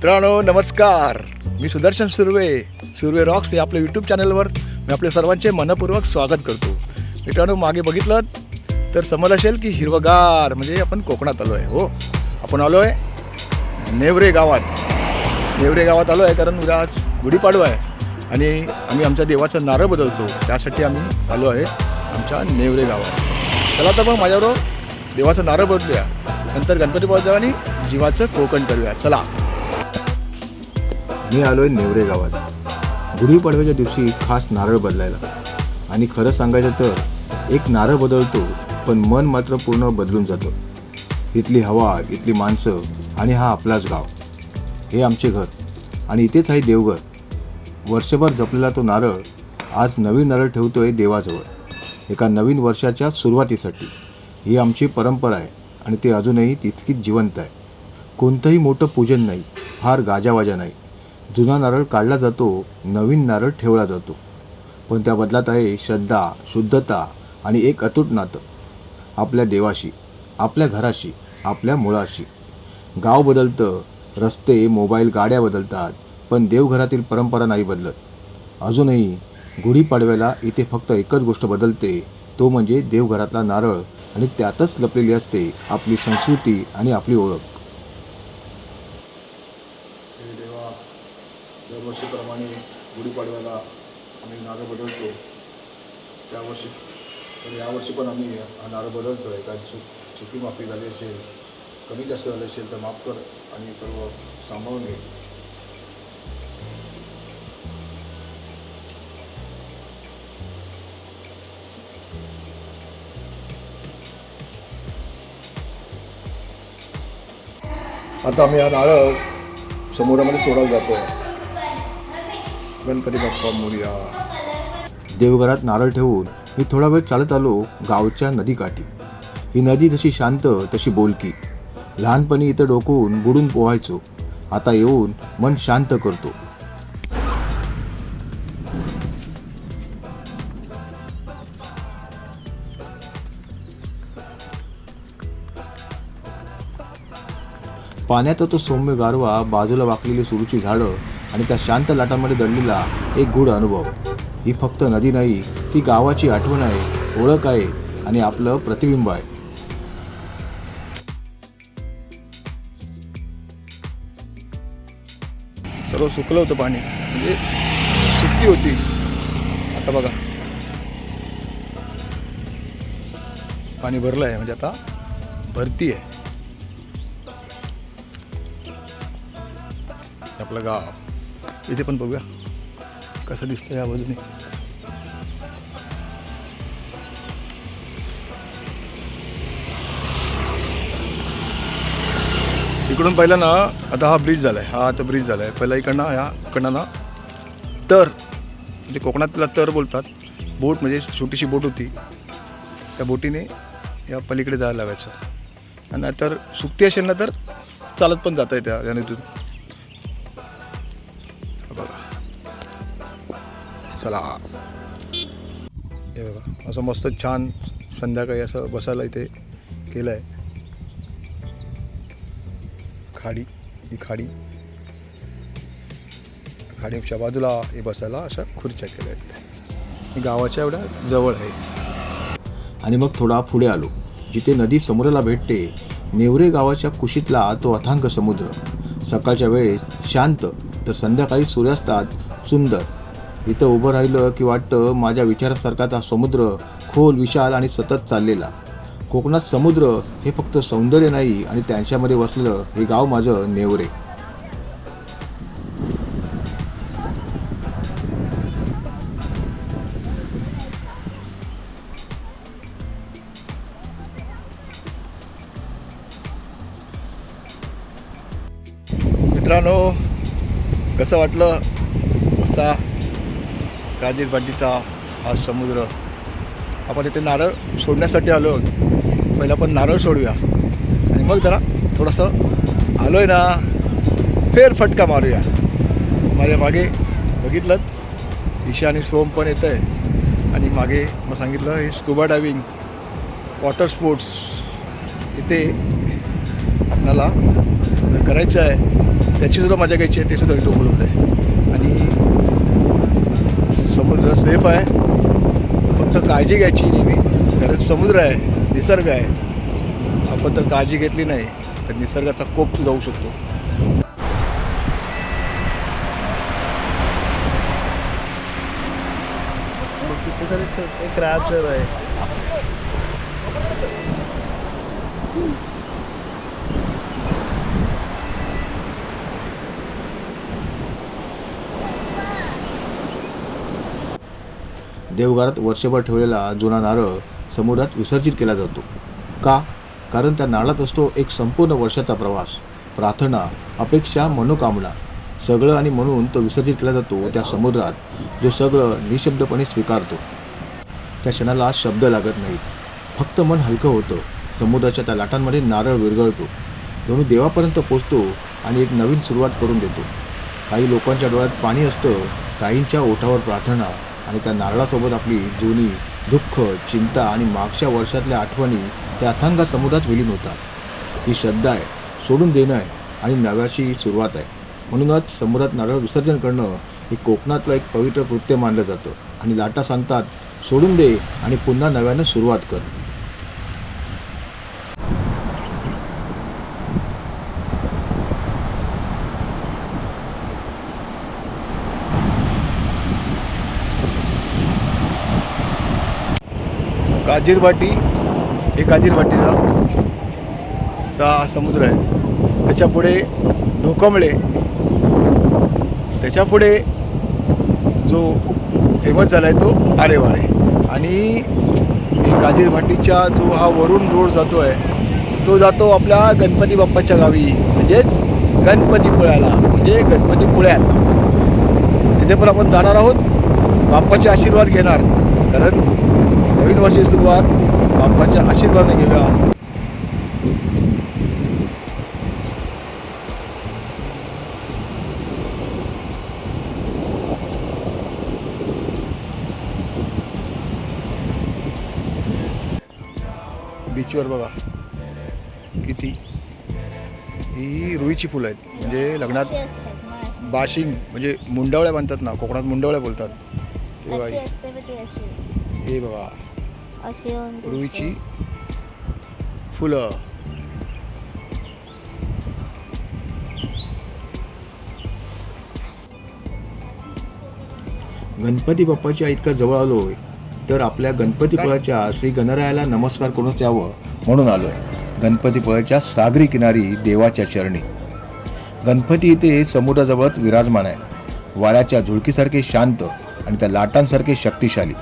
मित्रांनो नमस्कार. मी सुदर्शन सुर्वे सुर्वे रॉक्स या आपल्या यूट्यूब चॅनलवर मी आपल्या सर्वांचे मनपूर्वक स्वागत करतो. मित्रांनो मागे बघितलं तर समज असेल की हिरवगार म्हणजे आपण कोकणात आलो आहे हो. आपण आलो आहे नेवरे गावात. नेवरे गावात आलो आहे कारण उद्या आज गुढीपाडवा आहे आणि आम्ही आमच्या देवाचं नारळ बदलतो. त्यासाठी आम्ही आलो आहे आमच्या नेवरे गावात. चला तर मग माझ्याबरोबर देवाचं नारळ बदलूया. नंतर गणपती बदलूया आणि जीवाचं कोकण करूया. चला. मी आलो आहे नेवरे गावात गुढीपाडव्याच्या दिवशी खास नारळ बदलायला. आणि खरं सांगायचं तर एक नारळ बदलतो पण मन मात्र पूर्ण बदलून जातं. इथली हवा इथली माणसं आणि हा आपलाच गाव. हे आमचे घर. आणि इथेच आहे देवघर. वर्षभर जपलेला तो नारळ आज नवीन नारळ ठेवतोय देवाजवळ. एका नवीन वर्षाच्या सुरुवातीसाठी. ही आमची परंपरा आहे आणि ती अजूनही तितकीच जिवंत आहे. कोणतंही मोठं पूजन नाही फार गाजावाजा नाही. जुना नारळ काढला जातो नवीन नारळ ठेवला जातो. पण त्या बदलात आहे श्रद्धा शुद्धता आणि एक अतूट नातं. आपल्या देवाशी आपल्या घराशी आपल्या मुळाशी. गाव बदलतं रस्ते मोबाईल गाड्या बदलतात पण देवघरातील परंपरा नाही बदलत. अजूनही गुढीपाडव्याला इथे फक्त एकच गोष्ट बदलते तो म्हणजे देवघरातला नारळ आणि त्यातच लपलेली असते आपली संस्कृती आणि आपली ओळख हे देवा दरवर्षीप्रमाणे गुढीपाडव्याला आम्ही नारळ बदलतो त्यावर्षी तर यावर्षी पण आम्ही नारळ बदलतो आहे. कारण चुक चुकी माफी झाली असेल कमी जास्त झाली असेल तर माफ कर आणि सर्व सांभाळून घे. आता आम्ही हा नारळ समुद्रामध्ये सोडायला जातो गणपती बाप्पा मोर्या. देवघरात नारळ ठेवून मी थोडा वेळ चालत आलो गावच्या नदीकाठी. ही नदी जशी शांत तशी बोलकी. लहानपणी इथं डोकवून बुडून पोहायचो. आता येऊन मन शांत करतो. पाण्याचा तो सौम्य गारवा बाजूला वाकलेली सुरूची झाडं आणि त्या शांत लाटांमध्ये दडलेला एक गूढ अनुभव. ही फक्त नदी नाही ती गावाची आठवण आहे ओळख आहे आणि आपलं प्रतिबिंब आहे. सर्व सुकलं होतं पाणी. म्हणजे सुट्टी होती. आता बघा. पाणी भरलं आहे म्हणजे आता भरती आहे. आपलं गाव. इथे पण बघूया. कसं दिसतं या बाजूने. इकडून पहिला ना आता हा ब्रिज झाला आहे हा आता ब्रिज झाला आहे पहिला इकडनं ह्या इकडनं ना. तर म्हणजे कोकणातला तर बोलतात बोट म्हणजे छोटीशी बोट होती. त्या बोटीने या पलीकडे जायला लागायचं. आणि तर सुट्टी असेल ना तर चालत पण जाता येते या नदीतून. बघा. चला. हे बघा असं मस्त छान संध्याकाळी असं बसायला इथे केलं आहे खाडी ही खाडी. खाडीच्या बाजूला हे बसायला अशा खुर्च्या केल्या आहेत. गावाच्या एवढ्या जवळ आहे. आणि मग थोडा पुढे आलो जिथे नदी समुद्राला भेटते. नेवरे गावाच्या कुशीतला तो अथांग समुद्र. सकाळच्या वेळेस शांत तर संध्याकाळी सूर्यास्तात सुंदर. इथं उभं राहिलं की वाटतं माझ्या विचारासारखाचा समुद्र खोल विशाल आणि सतत चाललेला. कोकणात समुद्र हे फक्त सौंदर्य नाही आणि त्यांच्यामध्ये वसलेलं हे गाव माझं नेवरे. मित्रांनो कसं वाटलं आमचा राजेरबांडीचा हा समुद्र? आपण इथे नारळ सोडण्यासाठी आलो पहिला आपण नारळ सोडूया. आणि मग जरा थोडंसं आलो आहे ना फेर फटका मारूया. माझ्या मागे बघितलं ईशा आणि सोम पण येतं आहे आणि मागे मग सांगितलं हे स्कुबा डायविंग वॉटर स्पोर्ट्स इथे आपणाला जर करायचं आहे. त्याची सुद्धा मजा घ्यायची आहे ते सुद्धा इथं उपलब्ध आहे. आणि समुद्र सेफ आहे. फक्त काळजी घ्यायची नेहमी कारण समुद्र आहे. निसर्ग आहे. आपण तर काळजी घेतली नाही तर निसर्गाचा कोप होऊ शकतो. आहे. देवघरात वर्षभर ठेवलेला जुना नारळ समुद्रात विसर्जित केला जातो. का? कारण त्या नारळात असतो एक संपूर्ण वर्षाचा प्रवास प्रार्थना अपेक्षा मनोकामना. सगळं आणि म्हणून तो विसर्जित केला जातो त्या समुद्रात जो सगळं निशब्दपणे स्वीकारतो. त्या क्षणाला शब्द लागत नाहीत फक्त मन हलकं होतं. समुद्राच्या त्या लाटांमध्ये नारळ विरघळतो. जणू देवापर्यंत पोचतो आणि एक नवीन सुरुवात करून देतो. काही लोकांच्या डोळ्यात पाणी असतं काहींच्या ओठावर प्रार्थना आणि त्या नारळासोबत आपली जुनी दुःख चिंता आणि मागच्या वर्षातल्या आठवणी त्या अथांग समुद्रात विलीन होतात. ही श्रद्धा आहे सोडून देणं आहे आणि नव्याची सुरुवात आहे. म्हणूनच समुद्रात नारळ विसर्जन करणं हे कोकणातलं एक पवित्र कृत्य मानलं जातं. आणि लाटा सांगतात सोडून दे आणि पुन्हा नव्यानं सुरुवात कर. काजीरवाटी हे काजीरवाटीचा चा समुद्र आहे. त्याच्यापुढे ढोकमळे. त्याच्यापुढे जो फेमस झाला आहे तो आरेवारे आणि हे जो हा वरून रोड जातो आहे तो जातो आपल्या गणपती बाप्पाच्या गावी. म्हणजेच गणपतीपुळ्याला म्हणजे गणपतीपुळ्यात तिथे पण आपण जाणार आहोत. बाप्पाचे आशीर्वाद घेणार. कारण नवीन वर्षी सुरुवात. बाप्पाच्या आशीर्वादाने घेऊया बीचवर बघा. किती? ही रुईची फुलं आहेत. म्हणजे लग्नात. बाशिंग म्हणजे मुंडावळ्या म्हणतात ना कोकणात मुंडावळ्या बोलतात. हे बघा. अशी. रुईची फुलं. गणपती बाप्पाच्या इतका जवळ आलोय तर आपल्या गणपतीपुळाच्या श्री गणरायाला नमस्कार करूनच यावं म्हणून आलोय. गणपतीपुळाच्या सागरी किनारी देवाच्या चरणी. गणपती इथे समुद्राजवळच विराजमान आहे. वाऱ्याच्या झुळकीसारखे शांत आणि त्या लाटांसारखे शक्तिशाली.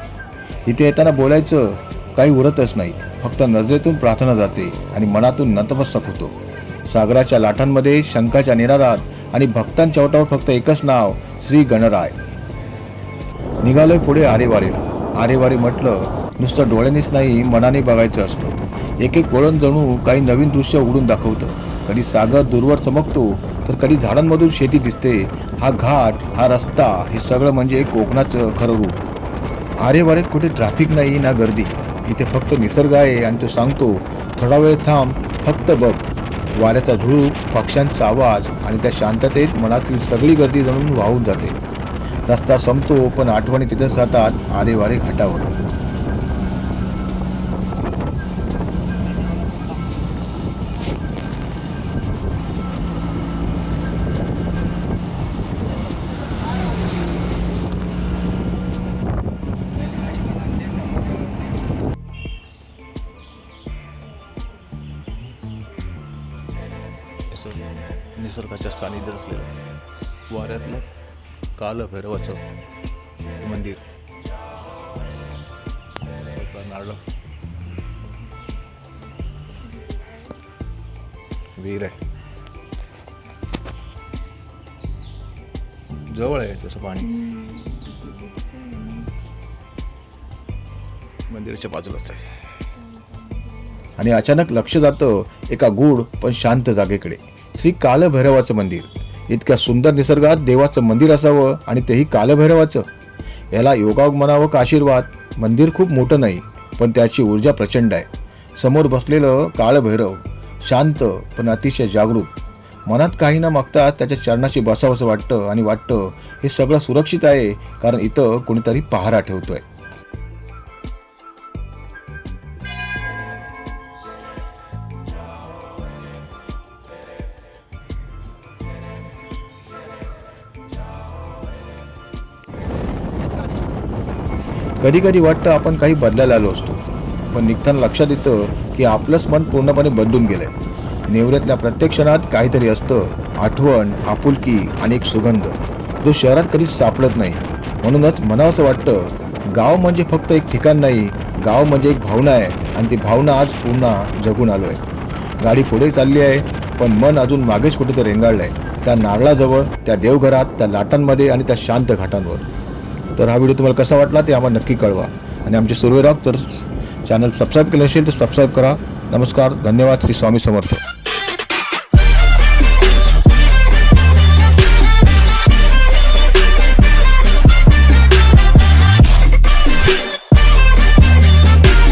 इथे येताना बोलायचं काही उरतच नाही. फक्त नजरेतून प्रार्थना जाते आणि मनातून नतमस्तक होतो. सागराच्या लाटांमध्ये शंकाच्या निराधात आणि भक्तांच्या ओटावर फक्त एकच नाव श्री गणराय. निघालोय पुढे आरेवारीला. आरेवारी म्हटलं नुसतं डोळ्यांनीच नाही मनाने बघायचं असतं. एक एक वळण जणू काही नवीन दृश्य उडून दाखवतं. कधी सागर दूरवर चमकतो तर कधी झाडांमधून शेती दिसते. हा घाट हा रस्ता हे सगळं म्हणजे कोकणाचं खरं रूप. आरेवारीत कुठे ट्रॅफिक नाही ना गर्दी. इथे फक्त निसर्ग आहे आणि तो सांगतो थोडा वेळ थांब फक्त बघ. वाऱ्याचा झुळूक पक्ष्यांचा आवाज आणि त्या शांततेत मनातील सगळी गर्दी जणून वाहून जाते. रस्ता संपतो पण आठवणी तिथेच राहतात आरे वारे घाटावर. निसर्गाच्या सानिध्यात असलेलं वाऱ्यातलं कालभैरवाचं मंदिर. थोडंफार नारळ. विहीर आहे. जवळ आहे तसं पाणी. मंदिराच्या बाजूलाच आहे. आणि अचानक लक्ष जातं एका गूढ पण शांत जागेकडे. श्री कालभैरवाचं मंदिर. इतक्या सुंदर निसर्गात देवाचं मंदिर असावं आणि तेही कालभैरवाचं. याला योगायोग म्हणावं का आशीर्वाद? मंदिर खूप मोठं नाही पण त्याची ऊर्जा प्रचंड आहे. समोर बसलेलं काळभैरव शांत पण अतिशय जागरूक. मनात काही न मागता त्याच्या चरणाशी बसावंसं वाटतं आणि वाटतं हे सगळं सुरक्षित आहे कारण इथं कोणीतरी पहारा ठेवतोय. कधी कधी वाटतं आपण काही बदलायला आलो असतो. पण निघताना लक्षात येतं की आपलंच मन पूर्णपणे बदलून गेलंय. नेवऱ्यातल्या प्रत्येक क्षणात काहीतरी असतं. आठवण आपुलकी आणि एक सुगंध. जो शहरात कधीच सापडत नाही. म्हणूनच म्हणावंसं वाटतं गाव म्हणजे फक्त एक ठिकाण नाही गाव म्हणजे एक भावना आहे आणि ती भावना आज पुन्हा जगून आलो आहे गाडी पुढे चालली आहे पण मन अजून मागेच कुठेतरी रेंगाळलं आहे त्या नारळाजवळ त्या देवघरात त्या लाटांमध्ये आणि त्या शांत घाटांवर. तर हा व्हिडिओ तुम्हाला कसा वाटला ते आम्हाला नक्की कळवा. आणि आमचे सुरवे रॉक तर चॅनल सबस्क्राईब केलं असेल तर सबस्क्राईब करा. नमस्कार धन्यवाद. श्री स्वामी समर्थ.